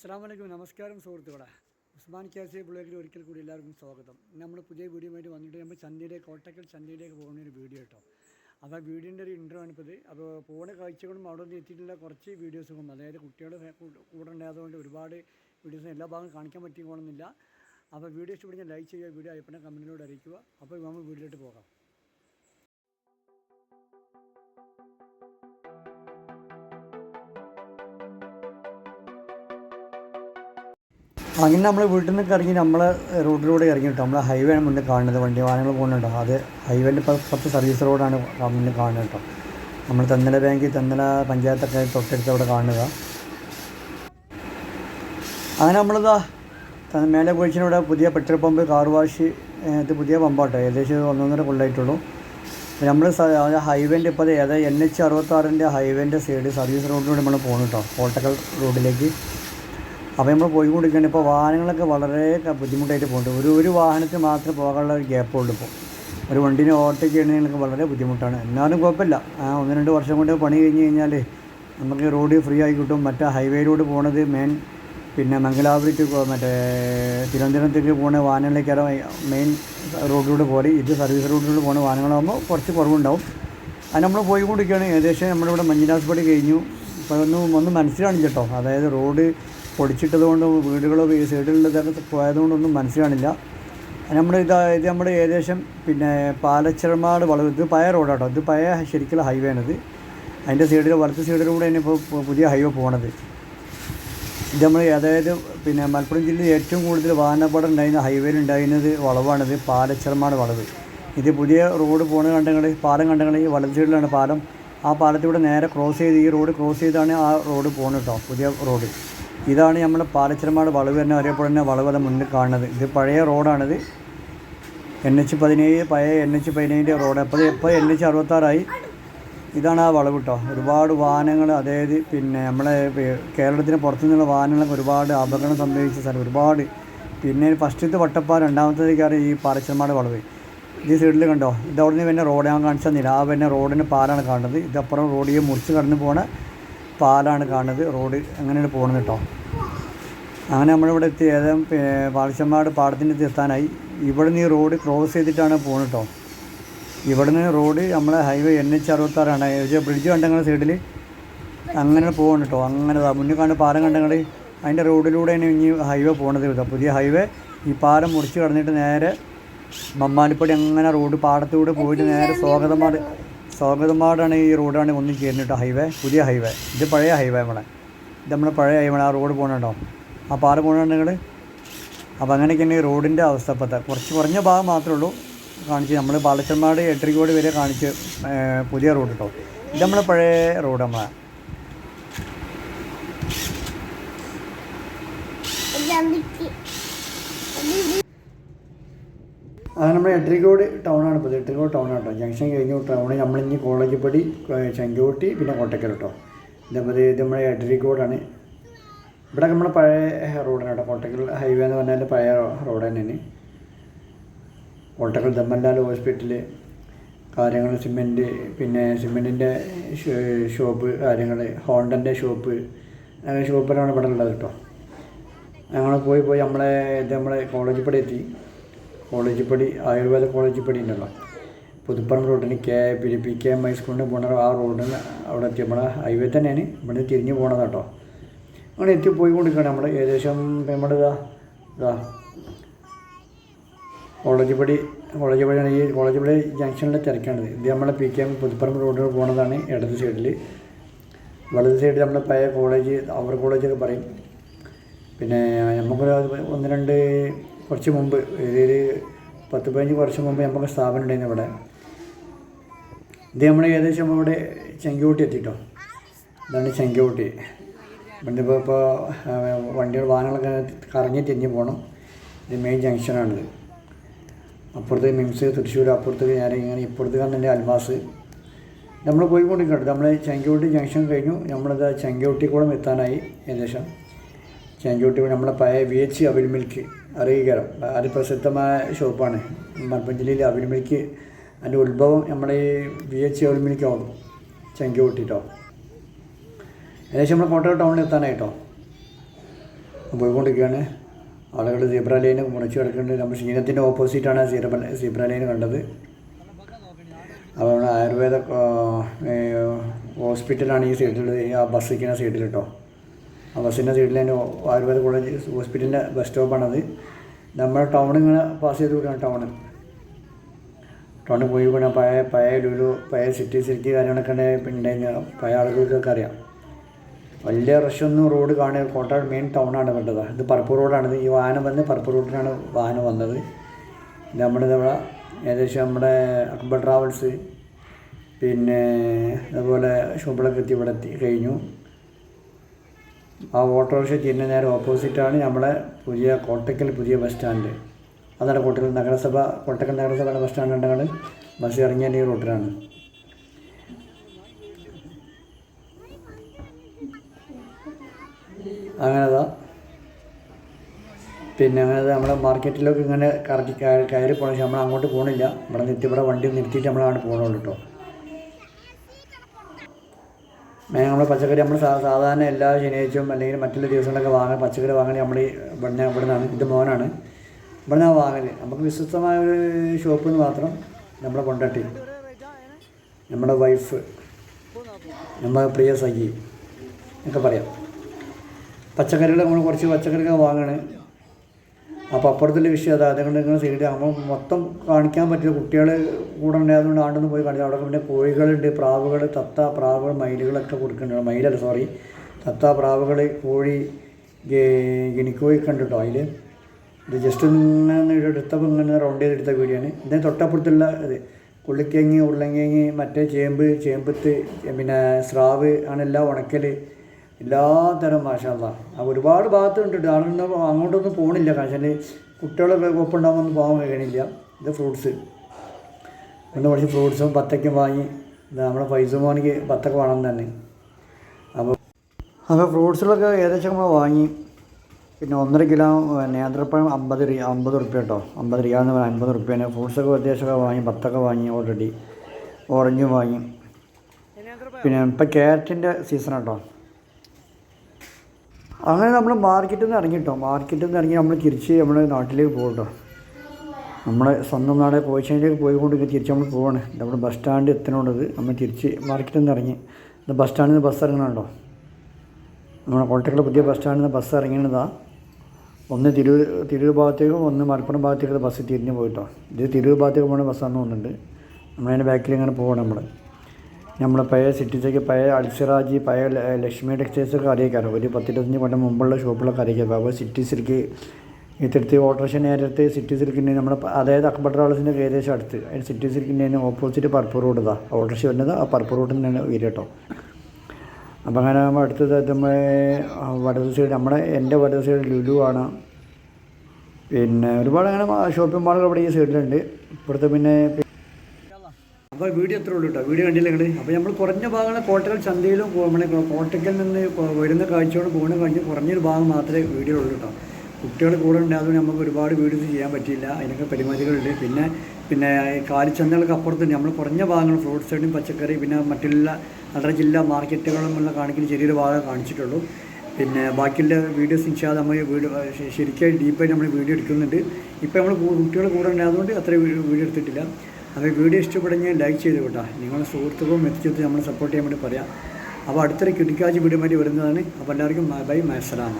അസ്സാം വലൈക്കും നമസ്കാരം സുഹൃത്തുക്കളെ. ഉസ്മാൻ ക്യാസി ബ്ലോഗിൽ ഒരിക്കൽ കൂടി എല്ലാവർക്കും സ്വാഗതം. നമ്മൾ പുതിയ വീഡിയോ ആയിട്ട് വന്നിട്ട് നമ്മൾ ചന്തയിലേക്ക് കോട്ടക്കൽ ചന്തയിലേക്ക് പോകുന്ന ഒരു വീഡിയോ കേട്ടോ. അപ്പോൾ വീഡിയോന്റെ ഒരു ഇൻട്രോ ആണിപ്പോൾ ഇത് അപ്പോൾ പോണ കാഴ്ചകളും അവിടെ നിന്ന് എത്തിയിട്ടുള്ള കുറച്ച് വീഡിയോസും അതായത് കുട്ടികൾ കൂടെ ഉണ്ടായതുകൊണ്ട് ഒരുപാട് വീഡിയോസ് എല്ലാ ഭാഗം കാണിക്കാൻ പറ്റിക്കണമെന്നില്ല അപ്പോൾ വീഡിയോ ഇഷ്ടപ്പെടുന്ന ലൈക്ക് ചെയ്യുക വീഡിയോ അയപ്പനെ കമന്റിലൂടെ അറിയിക്കുക. അപ്പോൾ നമ്മൾ വീഡിയോയിലോട്ട് പോകാം. അങ്ങനെ നമ്മൾ വീട്ടിൽ നിന്നൊക്കെ ഇറങ്ങി നമ്മളെ റോഡിലൂടെ ഇറങ്ങി കേട്ടോ. നമ്മൾ ഹൈവേ ആണ് മുന്നിൽ കാണുന്നത്. വണ്ടി വാഹനങ്ങൾ പോകുന്നുണ്ടോ. അത് ഹൈവേന്റെ പത്ത് സർവീസ് റോഡാണ് മുന്നിൽ കാണുന്നത് കേട്ടോ. നമ്മൾ തെന്നല ബാങ്കിൽ തെന്നല പഞ്ചായത്തൊക്കെ തൊട്ടടുത്ത് അവിടെ കാണുക അങ്ങനെ നമ്മളിതാ മേലെ കുഴിച്ചിനവിടെ പുതിയ പെട്രോൾ പമ്പ് കാർ വാഷ് ഇത് പുതിയ പമ്പാട്ടോ ഏകദേശം ഒന്നൊന്നര കൊള്ളായിട്ടുള്ളൂ നമ്മൾ ഹൈവേന്റെ ഇപ്പോൾ ഏതാ എൻ എച്ച് അറുപത്താറിന്റെ ഹൈവേന്റെ സൈഡ് സർവീസ് റോഡിലൂടെ നമ്മൾ പോകുന്നു കേട്ടോ കോട്ടക്കൽ റോഡിലേക്ക് അപ്പോൾ നമ്മൾ പോയിക്കൊണ്ടിരിക്കുകയാണ് ഇപ്പോൾ വാഹനങ്ങളൊക്കെ വളരെ ബുദ്ധിമുട്ടായിട്ട് പോകുന്നുണ്ട് ഒരു ഒരു വാഹനത്തിന് മാത്രമേ പോകാനുള്ള ഒരു ഗ്യാപ്പ് ഉള്ളൂ ഇപ്പോൾ ഒരു വണ്ടിനെ ഓവർടേക്ക് ചെയ്യണമെങ്കിൽ വളരെ ബുദ്ധിമുട്ടാണ്. എന്നാലും കുഴപ്പമില്ല. ആ ഒന്ന് രണ്ട് വർഷം കൊണ്ട് പണി കഴിഞ്ഞ് കഴിഞ്ഞാൽ നമുക്ക് റോഡ് ഫ്രീ ആയി കിട്ടും. മറ്റേ ഹൈവേയിലൂടെ പോണത് മെയിൻ പിന്നെ മംഗലാപുരിക്ക് മറ്റേ തിരുവനന്തപുരത്തേക്ക് പോകുന്ന വാഹനങ്ങളിലേക്കാണ് മെയിൻ റോഡിലൂടെ പോലെ. ഇത് സർവീസ് റോഡിലൂടെ പോകുന്ന വാഹനങ്ങളാകുമ്പോൾ കുറച്ച് കുറവുണ്ടാവും. അത് നമ്മൾ പോയിക്കൊണ്ടിരിക്കുകയാണ് ഏകദേശം നമ്മളിവിടെ മഞ്ഞിനാസ് പടി കഴിഞ്ഞു. അപ്പോൾ ഒന്ന് ഒന്ന് മനസ്സിലാണ് കേട്ടോ അതായത് റോഡ് പൊടിച്ചിട്ടത് കൊണ്ട് വീടുകളോ ഈ തരത്തിൽ പോയതുകൊണ്ടൊന്നും മനസ്സിലാണില്ല നമ്മൾ ഇത് ഇത് നമ്മുടെ ഏകദേശം പിന്നെ പാലച്ചിറമാട് വളവ്. ഇത് പഴയ റോഡാട്ടോ. ഇത് പഴയ ശരിക്കുള്ള ഹൈവേ ആണിത് അതിന്റെ സൈഡിൽ വലത്ത് സൈഡിലൂടെ തന്നെ ഇപ്പോൾ പുതിയ ഹൈവേ പോണത്. ഇത് നമ്മൾ അതായത് പിന്നെ മലപ്പുറം ജില്ലയിൽ ഏറ്റവും കൂടുതൽ വാഹനാപകടം ഉണ്ടായിരുന്ന ഹൈവേയിൽ ഉണ്ടായിരുന്നത് വളവാണിത് പാലച്ചിറമാട് വളവ്. ഇത് പുതിയ റോഡ് പോണ കണ്ടങ്ങൾ പാലം കണ്ടങ്ങൾ ഈ വലത് സൈഡിലാണ് പാലം. ആ പാലത്തിലൂടെ നേരെ ക്രോസ് ചെയ്ത് ഈ റോഡ് ക്രോസ് ചെയ്താണ് ആ റോഡ് പോകുന്നത് കേട്ടോ പുതിയ റോഡ്. ഇതാണ് നമ്മൾ പാലച്ചിറമാട് വളവ് തന്നെ അറിയപ്പെടുന്ന വളവല മുന്നിൽ കാണുന്നത്. ഇത് പഴയ റോഡാണിത്. എൻ എച്ച് പതിനേഴ് പഴയ എൻ എച്ച് പതിനേഴിന്റെ റോഡ്. അപ്പോൾ ഇപ്പോൾ എൻ എച്ച് അറുപത്താറായി? ഇതാണ് ആ വളവ് കേട്ടോ. ഒരുപാട് വാഹനങ്ങൾ അതായത് പിന്നെ നമ്മളെ കേരളത്തിന് പുറത്തു നിന്നുള്ള വാഹനങ്ങളൊക്കെ ഒരുപാട് അപകടം സംഭവിച്ച സ്ഥലം ഒരുപാട്. പിന്നെ ഫസ്റ്റത്തെ വട്ടപ്പാ രണ്ടാമത്തേക്കാണ് ഈ പാലച്ചിറമാട് വളവ്. ഈ സൈഡിൽ കണ്ടോ? ഇത് അവിടെ നിന്ന് പിന്നെ റോഡ് ഞാൻ കാണിച്ചു നില ആ പിന്നെ റോഡിന് പാലാണ് കാണുന്നത്. ഇതപ്പുറം റോഡിയെ മുറിച്ച് കടന്ന് പോണ പാലാണ് കാണുന്നത് റോഡ് അങ്ങനെയാണ് പോകുന്നത് കേട്ടോ. അങ്ങനെ നമ്മളിവിടെ എത്തി. ഏതാ പാളിച്ചമ്മാട് പാടത്തിന്റെ എത്താനായി ഇവിടെ ഈ റോഡ് ക്രോസ് ചെയ്തിട്ടാണ് പോകുന്നത് കേട്ടോ ഇവിടെ നിന്ന് റോഡ് നമ്മളെ ഹൈവേ എൻ എച്ച് അറുപത്താറാണ്. ബ്രിഡ്ജ് കണ്ടങ്ങൾ സൈഡിൽ അങ്ങനെ പോകണം കേട്ടോ അങ്ങനെ മുന്നിൽ കാണുന്ന പാലം കണ്ടങ്ങൾ അതിന്റെ റോഡിലൂടെയാണ് ഇനി ഹൈവേ പോണത് കേട്ടോ. പുതിയ ഹൈവേ. ഈ പാലം മുറിച്ച് കടന്നിട്ട് നേരെ മമ്മാലിപ്പടി അങ്ങനെ റോഡ് പാടത്തൂടെ പോയിട്ട് നേരെ സ്വാഗതമാട് സ്വാഗതമാടാണ് ഈ റോഡാണ് ഒന്നും ചേരുന്നത് കേട്ടോ ഹൈവേ. പുതിയ ഹൈവേ. ഇത് പഴയ ഹൈവേ നമ്മളെ. ഇത് നമ്മളെ പഴയ ഹൈവേ ആ റോഡ് പോകണുണ്ടോ ആ പാലം നിങ്ങൾ അപ്പോൾ അങ്ങനെയൊക്കെയാണ് ഈ റോഡിന്റെ അവസ്ഥ ഇപ്പോഴത്തെ കുറച്ച് കുറഞ്ഞ ഭാഗം മാത്രമേ ഉള്ളൂ. കാണിച്ച് നമ്മൾ പാലച്ചന്മാട് എട്ടരിക്കോട് വരെ കാണിച്ച് പുതിയ റോഡ് കേട്ടോ ഇത് നമ്മളെ പഴയ റോഡ് നമ്മളെ. അത് നമ്മുടെ എട്ടരിക്കോട് ടൗണാണ് ഇപ്പോൾ എട്ടരിക്കോട് ടൗണാണ് കേട്ടോ ജംഗ്ഷൻ കഴിഞ്ഞു. ടൗണ് നമ്മളിഞ്ഞ് കോളേജ് പടി ചെങ്കോട്ടി പിന്നെ കോട്ടക്കൽ കേട്ടോ ഇതേപോലെ ഇത് നമ്മുടെ എട്ടരിക്കോടാണ് ഇവിടെ നമ്മൾ പഴയ റോഡാണ് കേട്ടോ. കോട്ടക്കൽ ഹൈവേ എന്ന് പറഞ്ഞാൽ പഴയ റോഡ് തന്നെയാണ്. കോട്ടക്കൽ ദമ്മൻലാൽ ഹോസ്പിറ്റൽ കാര്യങ്ങൾ സിമെന്റ് പിന്നെ സിമെന്റിന്റെ ഷോപ്പ് കാര്യങ്ങൾ ഹോണ്ടന്റെ ഷോപ്പ് അങ്ങനെ ഷോപ്പിലാണ് ഇവിടെ ഉള്ളത് കേട്ടോ. ഞങ്ങൾ പോയി പോയി നമ്മളെ ഇത് നമ്മളെ കോളേജ് പടി എത്തി. കോളേജ് പടി ആയുർവേദ കോളേജ് പടി ഉണ്ടല്ലോ. പുതുപ്പറമ്പ് റോഡിന് K P P K M ഹൈസ്കൂളിന് പോണ ആ റോഡിന് അവിടെ എത്തി. നമ്മളെ ഹൈവേ തന്നെയാണ്. ഇവിടെ തിരിഞ്ഞ് പോണത് കേട്ടോ. അങ്ങനെ എത്തിപ്പോയിക്കൊണ്ടിരിക്കുകയാണ് നമ്മൾ ഏകദേശം നമ്മുടെ ഇതാ ഇതാ. കോളേജ് പടി കോളേജ് പടിയാണ് ഈ കോളേജ് പടി ജംഗ്ഷനിലെ തിരക്കാണിത്. ഇത് നമ്മളെ പി കെ എം പുതുപ്പറമ്പ് റോഡിൽ പോകുന്നതാണ് ഇടത് സൈഡിൽ വലത് സൈഡിൽ നമ്മുടെ പഴയ കോളേജ് അവർ കോളേജൊക്കെ പറയും. പിന്നെ നമുക്കൊരു ഒന്ന് രണ്ട് കുറച്ച് മുമ്പ് ഒരു പത്ത് പതിനഞ്ച് വർഷം മുമ്പ് നമുക്ക് സ്ഥാപനം ഉണ്ടായിരുന്നു ഇവിടെ ഇത് നമ്മൾ ഏകദേശം ഇവിടെ ചെങ്കോട്ടി എത്തിയിട്ടോ ഇതാണ് ചെങ്കോട്ടി. ഇവിടുന്ന് ഇപ്പോൾ വണ്ടികൾ വാഹനങ്ങളൊക്കെ കറങ്ങി തിരിഞ്ഞ് പോകണം ഇത് മെയിൻ ജംഗ്ഷനാണിത് അപ്പുറത്ത് മിംസ് തൃശ്ശൂർ അപ്പുറത്ത് ഞാൻ ഇങ്ങനെ ഇപ്പുറത്ത് കണ്ടെന്റെ അൽമാസ് നമ്മൾ പോയിക്കൊണ്ടിരിക്കുന്നുണ്ട് നമ്മൾ ചെങ്കോട്ടി ജംഗ്ഷൻ കഴിഞ്ഞു. നമ്മളിത് ചെങ്കോട്ടിക്കുളം എത്താനായി ഏകദേശം. ചെങ്കോട്ടി നമ്മളെ പഴയ വി എച്ച് അവിൽ മിൽക്ക് അറിയിക്കാരം അതിപ്രസിദ്ധമായ ഷോപ്പാണ് മലപ്പുറം ജില്ലയിലെ അവിൽ മിൽക്ക് അതിന്റെ ഉത്ഭവം നമ്മുടെ ഈ വി എച്ച് അവിൽ മിൽക്ക് ആവും. ചെങ്കോട്ടി കേട്ടോ ഏകദേശം നമ്മൾ കോട്ടയം ടൗണിൽ എത്താനായിട്ടോ പോയിക്കൊണ്ടിരിക്കുകയാണ് ആളുകൾ സീബ്ര ലൈന് മുറിച്ച് കിടക്കുന്നുണ്ട്. നമ്മൾ ശീനത്തിന്റെ ഓപ്പോസിറ്റാണ് സീബ്ര സീബ്ര ലൈൻ കണ്ടത്. അപ്പോൾ നമ്മുടെ ആയുർവേദ ഹോസ്പിറ്റലാണ് ഈ സൈഡിൽ ആ ബസ് നിൽക്കുന്ന സൈഡിൽ കേട്ടോ ആ ബസ്സിന്റെ സൈഡിൽ തന്നെ ആയുർവേദ കോളേജ് ഹോസ്പിറ്റലിന്റെ ബസ് സ്റ്റോപ്പാണത് നമ്മുടെ ടൗൺ ഇങ്ങനെ പാസ് ചെയ്ത് വിടുകയാണ് ടൗണ് ടൗണിൽ പോയി പഴയ പഴയ ലുലു പഴയ സിറ്റി സിറ്റി കാര്യങ്ങളൊക്കെ ഉണ്ടായിരുന്ന പഴയ ആളുകൾക്കൊക്കെ അറിയാം. വലിയ റഷൊന്നും റോഡ് കാണുക കോട്ടയം മെയിൻ ടൗണാണ് കണ്ടത്. ഇത് പറപ്പൂർ റോഡാണ് ഈ വാഹനം വന്ന് പറപ്പൂർ റോഡിനാണ് വാഹനം വന്നത്. നമ്മുടെ നമ്മുടെ ഏകദേശം നമ്മുടെ അക്ബർ ട്രാവൽസ് പിന്നെ അതുപോലെ ഷോപ്പിളൊക്കെ എത്തി ഇവിടെ എത്തി കഴിഞ്ഞു. ആ ഓട്ടോറിക്ഷ ചെയ്യുന്ന നേരെ ഓപ്പോസിറ്റാണ് നമ്മളെ പുതിയ കോട്ടക്കൽ പുതിയ ബസ് സ്റ്റാൻഡ് അതാണ് കോട്ടക്കൽ നഗരസഭ കോട്ടക്കൽ നഗരസഭയുടെ ബസ് സ്റ്റാൻഡ് ഉണ്ടെങ്കിൽ ബസ് ഇറങ്ങിയ ഈ റൂട്ടിലാണ് അങ്ങനെതാ. പിന്നെ അങ്ങനെ നമ്മളെ മാർക്കറ്റിലൊക്കെ ഇങ്ങനെ കറക്കി കയറി കയറി പോകണം പക്ഷേ നമ്മൾ അങ്ങോട്ട് പോകണില്ല ഇവിടെ നിർത്തി ഇവിടെ വണ്ടി നിർത്തിയിട്ട് നമ്മളാണ് അങ്ങോട്ട് പോകണുള്ളൂ കേട്ടോ പിന്നെ നമ്മൾ പച്ചക്കറി നമ്മൾ സാധാരണ എല്ലാ ശനിയാഴ്ചയും അല്ലെങ്കിൽ മറ്റുള്ള ദിവസങ്ങളൊക്കെ വാങ്ങാൻ പച്ചക്കറി വാങ്ങൽ നമ്മൾ ഇവിടെ ഇവിടെ നിന്നാണ് ഇത് മോനാണ്. ഇവിടെ നിന്നാണ് വാങ്ങൽ നമുക്ക് വിശ്വസ്തമായ ഒരു ഷോപ്പിൽ നിന്ന് മാത്രം നമ്മളെ കൊണ്ടട്ടി. നമ്മുടെ വൈഫ് നമ്മുടെ പ്രിയ സഖി എന്നൊക്കെ പറയാം. പച്ചക്കറികൾ നമ്മൾ കുറച്ച് പച്ചക്കറികൾ വാങ്ങണേ. അപ്പോൾ അപ്പുറത്തുള്ള വിഷയം അതാ. അതുകൊണ്ട് നിങ്ങൾ സൈഡ് നമ്മൾ മൊത്തം കാണിക്കാൻ പറ്റില്ല കുട്ടികൾ കൂടെ ഉണ്ടായതുകൊണ്ട് ആണ്ടൊന്ന് പോയി കാണിച്ചു അവിടെ പിന്നെ കോഴികളുണ്ട് പ്രാവുകൾ തത്ത പ്രാവുകൾ മയിലുകളൊക്കെ കൊടുക്കുന്നുണ്ട്. മയിലല്ല സോറി തത്ത പ്രാവുകൾ കോഴി ഗിനിക്കോഴി കണ്ടിട്ടോ അതിൽ ഇത് ജസ്റ്റ് ഇങ്ങനെ എടുത്തപ്പോൾ ഇങ്ങനെ റൗണ്ട് ചെയ്തെടുത്ത ആണ്. ഇതിന് തൊട്ടപ്പുറത്തുള്ള ഇത് ഉരുളക്കിഴങ്ങ് ഉരുളങ്കേങ്ങി മറ്റേ ചേമ്പ് ചേമ്പത്ത് പിന്നെ സ്രാവ് ആണെല്ലാം ഉണക്കൽ എല്ലാ തരം മാഷാല്ല ഒരുപാട് ഭാഗത്തുണ്ട് ആളുണ്ട് അങ്ങോട്ടൊന്നും പോകണില്ല കാരണം കുട്ടികളൊക്കെ ഒപ്പുണ്ടാകുമ്പോൾ ഒന്നും പോകാൻ കഴിയണില്ല. ഇത് ഫ്രൂട്ട്സ്. ഒന്ന് കുറച്ച് ഫ്രൂട്ട്സും പത്തയ്ക്കും വാങ്ങി നമ്മുടെ പൈസ മോനിക്ക് പത്തൊക്കെ വേണം തന്നെ. അപ്പോൾ അപ്പോൾ ഫ്രൂട്ട്സുകളൊക്കെ ഏകദേശം നമ്മൾ വാങ്ങി. പിന്നെ ഒന്നര കിലോ നേന്ത്രപ്പഴം അമ്പത് രൂപ അമ്പത് റുപ്യ കേട്ടോ അമ്പത് രൂപ എന്ന് പറഞ്ഞാൽ അമ്പത് റുപ്യേനെ. ഫ്രൂട്ട്സൊക്കെ അത്യാവശ്യമൊക്കെ വാങ്ങി പത്തൊക്കെ വാങ്ങി ഓൾറെഡി. ഓറഞ്ചും വാങ്ങി. പിന്നെ ഇപ്പം ക്യാരറ്റിന്റെ സീസൺ കേട്ടോ അങ്ങനെ നമ്മൾ മാർക്കറ്റിൽ നിന്ന് ഇറങ്ങിട്ടോ. മാർക്കറ്റിൽ നിന്ന് ഇറങ്ങി നമ്മൾ തിരിച്ച് നമ്മുടെ നാട്ടിലേക്ക് പോകും കേട്ടോ നമ്മുടെ സ്വന്തം നാട് കോഴിച്ചേരിയിലേക്ക് പോയിക്കൊണ്ട് തിരിച്ച് നമ്മൾ പോവാണ്. നമ്മുടെ ബസ് സ്റ്റാൻഡ് എത്തണുള്ളത്. നമ്മൾ തിരിച്ച് മാർക്കറ്റിൽ നിന്ന് ഇറങ്ങി. ഇത് ബസ് സ്റ്റാൻഡിൽ നിന്ന് ബസ് ഇറങ്ങണുണ്ടോ? നമ്മുടെ കോട്ടക്കുള്ള പുതിയ ബസ് സ്റ്റാൻഡിൽ നിന്ന് ബസ് ഇറങ്ങണതാ ഒന്ന് തിരൂർ തിരൂർ ഭാഗത്തേക്കും ഒന്ന് മലപ്പുറം ഭാഗത്തേക്കുള്ള ബസ് തിരിഞ്ഞ് പോയിട്ടോ. ഇത് തിരൂർ ഭാഗത്തേക്ക് പോകുന്ന ബസ്സാണെന്ന് തോന്നുന്നുണ്ട്. നമ്മളതിന്റെ ബാക്കിൽ ഇങ്ങനെ പോകണം നമ്മൾ നമ്മളെ പഴയ സിറ്റിസൊക്കെ പഴയ അൽസിറാജി പഴയ ലക്ഷ്മി ടെക്സ്റ്റൈൽസ് ഒക്കെ അറിയിക്കാറ് ഒരു പത്തിരുപത്തഞ്ച് കൊല്ലം മുമ്പുള്ള ഷോപ്പുകളൊക്കെ അറിയിക്കാം അപ്പോൾ സിറ്റി സിൽക്ക് ഇത്തരത്തിൽ ഓട്ടോറിക്ഷ നേരത്തെ സിറ്റി സിൽക്കിന്റെ നമ്മുടെ അതായത് അക്ബർ ട്രാവൽസിന്റെ ഏകദേശം അടുത്ത്. സിറ്റി സിൽക്കിന്റെ ഓപ്പോസിറ്റ് പർപ്പൂർ റോഡ് ഇതാ ഓട്ടോറിക്ഷ വരുന്നത് ആ പർപ്പൂർ റോഡിൽ നിന്നാണ് വരിക കേട്ടോ. അപ്പോൾ അങ്ങനെ ആകുമ്പോൾ അടുത്തത് നമ്മുടെ വടത് സൈഡ് നമ്മുടെ എന്റെ വടത് സൈഡ് ലുലു ആണ്. പിന്നെ ഒരുപാട് അങ്ങനെ ഷോപ്പിംഗ് മാളുകൾ അവിടെ ഈ സൈഡിലുണ്ട്. ഇപ്പോഴത്തെ പിന്നെ അപ്പോൾ വീഡിയോ എത്ര ഉള്ളൂ കേട്ടോ വീഡിയോ കണ്ടില്ല നിങ്ങൾ അപ്പോൾ നമ്മൾ കുറഞ്ഞ ഭാഗങ്ങൾ കോട്ടകൾ ചന്തയിലും നമ്മളെ കോ- കോട്ടക്കൽ നിന്ന് വരുന്ന കാഴ്ചയോട് പോകുന്ന കാഴ്ച കുറഞ്ഞൊരു ഭാഗം മാത്രമേ വീഡിയോ ഉള്ളൂ കേട്ടോ കുട്ടികൾ കൂടെ ഉണ്ടായതുകൊണ്ട് നമുക്ക് ഒരുപാട് വീഡിയോസ് ചെയ്യാൻ പറ്റിയില്ല. അതിനൊക്കെ പരിമിതികളുണ്ട്. പിന്നെ പിന്നെ കാലിച്ചന്തകൾക്ക് അപ്പുറത്തുണ്ട് നമ്മൾ കുറഞ്ഞ ഭാഗങ്ങൾ ഫ്രൂട്ട് സൈഡും പച്ചക്കറി പിന്നെ മറ്റുള്ള അല്ലറ ജില്ലാ മാർക്കറ്റുകളും ഉള്ള കാണിക്കുന്ന ചെറിയൊരു ഭാഗം കാണിച്ചിട്ടുള്ളൂ. പിന്നെ ബാക്കിയുള്ള വീഡിയോസ് ഇൻഷാ നമ്മൾ വീഡിയോ ശരിക്കും ഡീപ്പായിട്ട് നമ്മൾ വീഡിയോ എടുക്കുന്നുണ്ട്. ഇപ്പോൾ നമ്മൾ കുട്ടികൾ കൂടെ ഉണ്ടായതുകൊണ്ട് അത്ര വീഡിയോ എടുത്തിട്ടില്ല. അപ്പോൾ വീഡിയോ ഇഷ്ടപ്പെടുമെങ്കിൽ ലൈക്ക് ചെയ്ത് കേട്ടോ. നിങ്ങളുടെ സുഹൃത്തുക്കളും എത്തിച്ചെത്തി നമ്മൾ സപ്പോർട്ട് ചെയ്യാൻ വേണ്ടി പറയാം. അപ്പോൾ അടുത്തൊരു കിടിക്കാജ് വീഡിയോ വരുന്നതാണ്. അപ്പോൾ എല്ലാവർക്കും ബൈ മൈസലാമ